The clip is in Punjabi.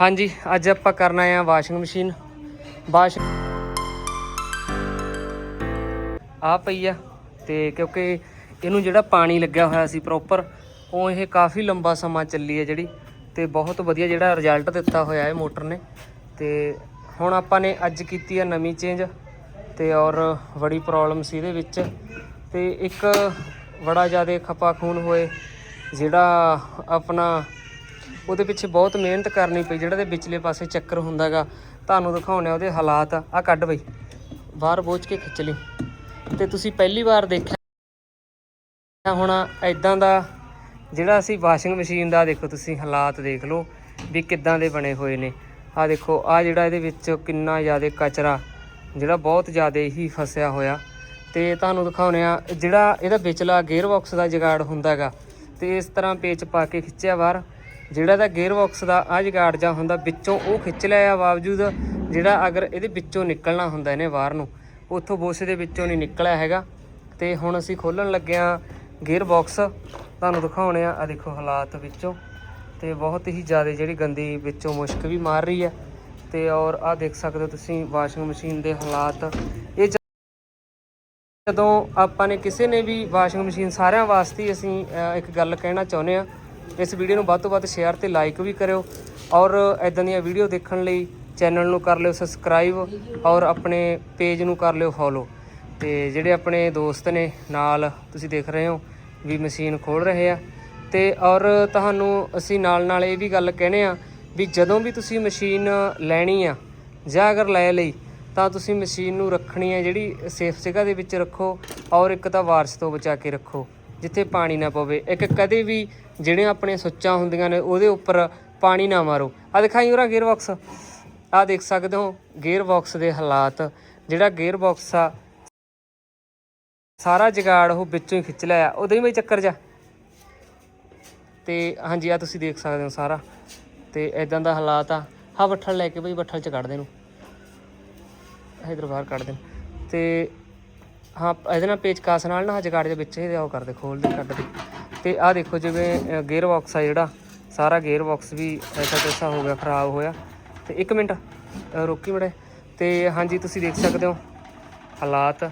ਹਾਂਜੀ, ਅੱਜ ਆਪਾਂ ਕਰਨਾ ਆ ਵਾਸ਼ਿੰਗ ਮਸ਼ੀਨ। ਵਾਸ਼ ਆ ਪਈ ਆ ਤੇ ਕਿਉਂਕਿ ਇਹਨੂੰ ਜਿਹੜਾ ਪਾਣੀ ਲੱਗਿਆ ਹੋਇਆ ਸੀ ਪ੍ਰੋਪਰ ਉਹ ਇਹ ਕਾਫੀ ਲੰਬਾ ਸਮਾਂ ਚੱਲੀ ਹੈ ਜਿਹੜੀ ਤੇ ਬਹੁਤ ਵਧੀਆ ਜਿਹੜਾ ਰਿਜ਼ਲਟ ਦਿੱਤਾ ਹੋਇਆ ਹੈ ਮੋਟਰ ਨੇ। ਤੇ ਹੁਣ ਆਪਾਂ ਨੇ ਅੱਜ ਕੀਤੀ ਆ ਨਵੀਂ ਚੇਂਜ ਤੇ ਔਰ ਬੜੀ ਪ੍ਰੋਬਲਮ ਸੀ ਇਹਦੇ ਵਿੱਚ। ਤੇ ਇੱਕ ਬੜਾ ਜ਼ਿਆਦਾ ਖਪਾ ਖੂਨ ਹੋਏ, ਜਿਹੜਾ ਆਪਣਾ ਉਹਦੇ ਪਿੱਛੇ ਬਹੁਤ ਮਿਹਨਤ ਕਰਨੀ ਪਈ, ਜਿਹੜਾ ਦੇ ਵਿਚਲੇ ਪਾਸੇ ਚੱਕਰ ਹੁੰਦਾਗਾ, ਤੁਹਾਨੂੰ ਦਿਖਾਉਣੇ ਉਹਦੇ ਹਾਲਾਤ। ਆ ਕੱਢ ਬਈ, ਬਾਹਰ ਬੋਝ ਕੇ ਖਿੱਚ ਲਈ। ਤੇ ਤੁਸੀਂ ਪਹਿਲੀ ਵਾਰ ਦੇਖਿਆ ਹੁਣ ਐਦਾਂ ਦਾ ਜਿਹੜਾ ਅਸੀਂ ਵਾਸ਼ਿੰਗ ਮਸ਼ੀਨ ਦਾ ਦੇਖੋ ਤੁਸੀਂ ਹਾਲਾਤ ਦੇਖ ਲਓ ਵੀ ਕਿੱਦਾਂ ਦੇ ਬਣੇ ਹੋਏ ਨੇ। ਆ ਦੇਖੋ ਆ ਜਿਹੜਾ ਇਹਦੇ ਵਿੱਚ ਕਿੰਨਾ ਜ਼ਿਆਦਾ ਕਚਰਾ, ਜਿਹੜਾ ਬਹੁਤ ਜ਼ਿਆਦਾ ਹੀ ਫਸਿਆ ਹੋਇਆ। ਤੇ ਤੁਹਾਨੂੰ ਦਿਖਾਉਣੇ ਆ, ਜਿਹੜਾ ਇਹਦਾ ਵਿਚਲਾ ਗੇਅਰ ਬਾਕਸ ਦਾ ਜਗਾੜ ਹੁੰਦਾਗਾ, ਤੇ ਇਸ ਤਰ੍ਹਾਂ ਪੇਚ ਪਾ ਕੇ ਖਿੱਚਿਆ ਬਾਹਰ। ਜਿਹੜਾ ਤਾਂ ਗੇਅਰ ਬਾਕਸ ਦਾ ਆ ਜਗਾੜ ਜਾ ਹੁੰਦਾ, ਵਿੱਚੋਂ ਉਹ ਖਿੱਚ ਲਿਆ ਬਾਵਜੂਦ ਜਿਹੜਾ ਅਗਰ ਇਹਦੇ ਵਿੱਚੋਂ ਨਿਕਲਣਾ ਹੁੰਦਾ ਇਹਨੇ ਬਾਹਰ ਨੂੰ, ਉੱਥੋਂ ਬੋਸੇ ਦੇ ਵਿੱਚੋਂ ਨਹੀਂ ਨਿਕਲਿਆ ਹੈਗਾ। ਤੇ ਹੁਣ ਅਸੀਂ ਖੋਲਣ ਲੱਗੇ ਆ ਗੇਅਰ ਬਾਕਸ ਤੁਹਾਨੂੰ ਦਿਖਾਉਣੇ ਆ ਆ ਦੇਖੋ ਹਾਲਾਤ ਵਿੱਚੋਂ। ਤੇ ਬਹੁਤ ਹੀ ਜ਼ਿਆਦਾ ਜਿਹੜੀ ਗੰਦੀ ਵਿੱਚੋਂ ਮੁਸ਼ਕ ਵੀ ਮਾਰ ਰਹੀ ਹੈ। ਤੇ ਔਰ ਆ ਦੇਖ ਸਕਦੇ ਹੋ ਤੁਸੀਂ ਵਾਸ਼ਿੰਗ ਮਸ਼ੀਨ ਦੇ ਹਾਲਾਤ। ਇਹ ਜ- ਜਦੋਂ ਆਪਾਂ ਨੇ ਕਿਸੇ ਨੇ ਵੀ ਵਾਸ਼ਿੰਗ ਮਸ਼ੀਨ ਸਾਰਿਆਂ ਵਾਸਤੇ ਅਸੀਂ ਇੱਕ ਗੱਲ ਕਹਿਣਾ ਚਾਹੁੰਦੇ ਆ ਇਸ ਵੀਡੀਓ ਨੂੰ ਵੱਧ ਤੋਂ ਵੱਧ ਸ਼ੇਅਰ ਤੇ ਲਾਈਕ ਵੀ ਕਰਿਓ ਔਰ ਐਦਾਂ ਦੀਆਂ ਵੀਡੀਓ ਦੇਖਣ ਲਈ ਚੈਨਲ ਨੂੰ ਕਰ ਲਿਓ ਸਬਸਕ੍ਰਾਈਬ ਔਰ ਆਪਣੇ ਪੇਜ ਨੂੰ ਕਰ ਲਿਓ ਫੋਲੋ ਤੇ ਜਿਹੜੇ ਆਪਣੇ ਦੋਸਤ ਨੇ ਨਾਲ ਤੁਸੀਂ ਦੇਖ ਰਹੇ ਹੋ ਵੀ ਮਸ਼ੀਨ ਖੋਲ ਰਹੇ ਆ ਤੇ ਔਰ ਤੁਹਾਨੂੰ ਅਸੀਂ ਨਾਲ ਨਾਲ ਇਹ ਵੀ ਗੱਲ ਕਹਿੰਦੇ ਆ ਵੀ ਜਦੋਂ ਵੀ ਤੁਸੀਂ ਮਸ਼ੀਨ ਲੈਣੀ ਆ ਜਾਂ ਅਗਰ ਲੈ ਲਈ ਤਾਂ ਤੁਸੀਂ ਮਸ਼ੀਨ ਨੂੰ ਰੱਖਣੀ ਹੈ ਜਿਹੜੀ ਸੇਫ ਜਗ੍ਹਾ ਦੇ ਵਿੱਚ ਰੱਖੋ ਔਰ ਇੱਕ ਤਾਂ ਵਾਰਸ ਤੋਂ ਬਚਾ ਕੇ ਰੱਖੋ। ਜਿੱਥੇ ਪਾਣੀ ਨਾ ਪਵੇ। ਇੱਕ ਕਦੇ ਵੀ ਜਿਹੜੀਆਂ ਆਪਣੇ ਸੁੱਚਾਂ ਹੁੰਦੀਆਂ ਨੇ, ਉਹਦੇ ਉੱਪਰ ਪਾਣੀ ਨਾ ਮਾਰੋ। ਆ ਦਿਖਾਈ ਉਹਰਾ ਗੇਅਰ ਬਾਕਸ ਆ ਦੇਖ ਸਕਦੇ ਹੋ ਗੇਅਰ ਬਾਕਸ ਦੇ ਹਾਲਾਤ। ਜਿਹੜਾ ਗੇਅਰ ਬਾਕਸ ਆ, ਸਾਰਾ ਜਗਾੜ ਉਹ ਵਿੱਚੋਂ ਹੀ ਖਿੱਚ ਲਿਆ। ਉਹਦੇ ਹੀ ਬਈ ਚੱਕਰ ਜਾ ਤੇ ਹਾਂਜੀ ਆ ਤੁਸੀਂ ਦੇਖ ਸਕਦੇ ਹੋ ਸਾਰਾ। ਤੇ ਇਦਾਂ ਦਾ ਹਾਲਾਤ ਆ। ਹਾਂ ਬੱਠਲ ਲੈ ਕੇ ਬਈ ਬੱਠਲ ਚ ਕੱਢ ਦੇਣ। ਨੂੰ ਇਧਰ ਬਾਹਰ ਕੱਢ ਦੇਣ। ਤੇ ਹਾਂ, ਇਹਦੇ ਨਾਲ ਪੇਚਕਾਸ ਨਾਲ ਨਾ ਜਗਾੜ ਦੇ ਵਿੱਚ ਇਹਦੇ ਉਹ ਕਰਦੇ, ਖੋਲ ਦੇ ਕੱਢ ਦੇ। ਤੇ ਆਹ ਦੇਖੋ ਜਿਵੇਂ ਗੇਅਰ ਬਾਕਸ ਆ ਜਿਹੜਾ, ਸਾਰਾ ਗੇਅਰ ਬਾਕਸ ਵੀ ਐਸਾ ਤੈਸਾ ਹੋ ਗਿਆ, ਖਰਾਬ ਹੋਇਆ। ਤੇ 1 ਮਿੰਟ ਰੋਕੀ ਮੜੇ। ਤੇ ਹਾਂਜੀ, ਤੁਸੀਂ ਦੇਖ ਸਕਦੇ ਹੋ ਹਾਲਾਤ।